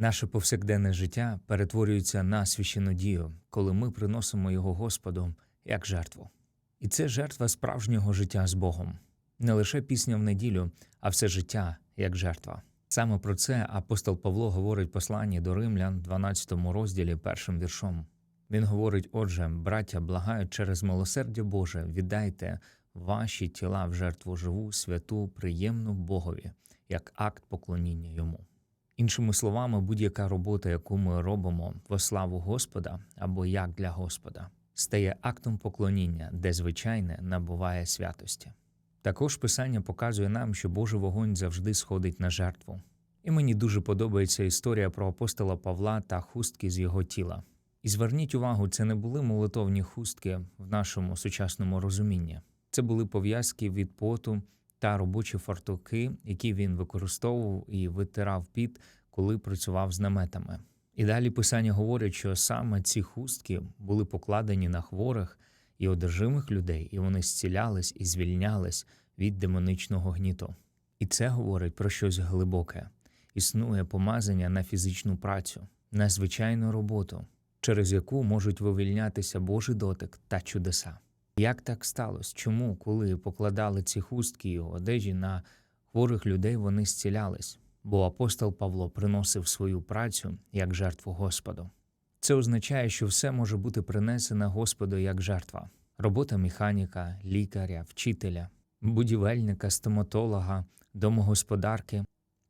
Наше повсякденне життя перетворюється на священну дію, коли ми приносимо його Господу як жертву. І це жертва справжнього життя з Богом, не лише пісня в неділю, а все життя як жертва. Саме про це апостол Павло говорить посланні до римлян, 12 розділі, першим віршом. Він говорить: Отже, браття, благають через милосердя Боже, віддайте ваші тіла в жертву живу, святу, приємну Богові, як акт поклоніння йому. Іншими словами, будь-яка робота, яку ми робимо во славу Господа або як для Господа, стає актом поклоніння, де звичайне набуває святості. Також писання показує нам, що Божий вогонь завжди сходить на жертву. І мені дуже подобається історія про апостола Павла та хустки з його тіла. І зверніть увагу, це не були молитовні хустки в нашому сучасному розумінні. Це були пов'язки від поту та робочі фартуки, які він використовував і витирав під, коли працював з наметами. І далі писання говорить, що саме ці хустки були покладені на хворих і одержимих людей, і вони зцілялись і звільнялись від демоничного гніту. І це говорить про щось глибоке. Існує помазання на фізичну працю, на звичайну роботу, через яку можуть вивільнятися Божий дотик та чудеса. Як так сталося? Чому, коли покладали ці хустки і одежі на хворих людей, вони зцілялись? Бо апостол Павло приносив свою працю як жертву Господу. Це означає, що все може бути принесено Господу як жертва: робота механіка, лікаря, вчителя, будівельника, стоматолога, домогосподарки,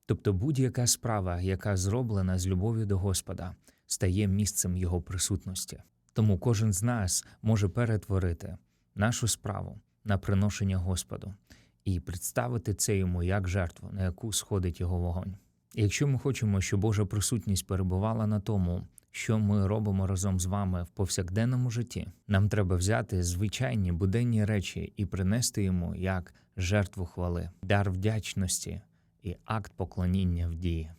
тобто будь-яка справа, яка зроблена з любов'ю до Господа, стає місцем його присутності. Тому кожен з нас може перетворити нашу справу на приношення Господу і представити це йому як жертву, на яку сходить його вогонь. Якщо ми хочемо, щоб Божа присутність перебувала на тому, що ми робимо разом з вами в повсякденному житті, нам треба взяти звичайні буденні речі і принести йому як жертву хвали, дар вдячності і акт поклоніння в дії.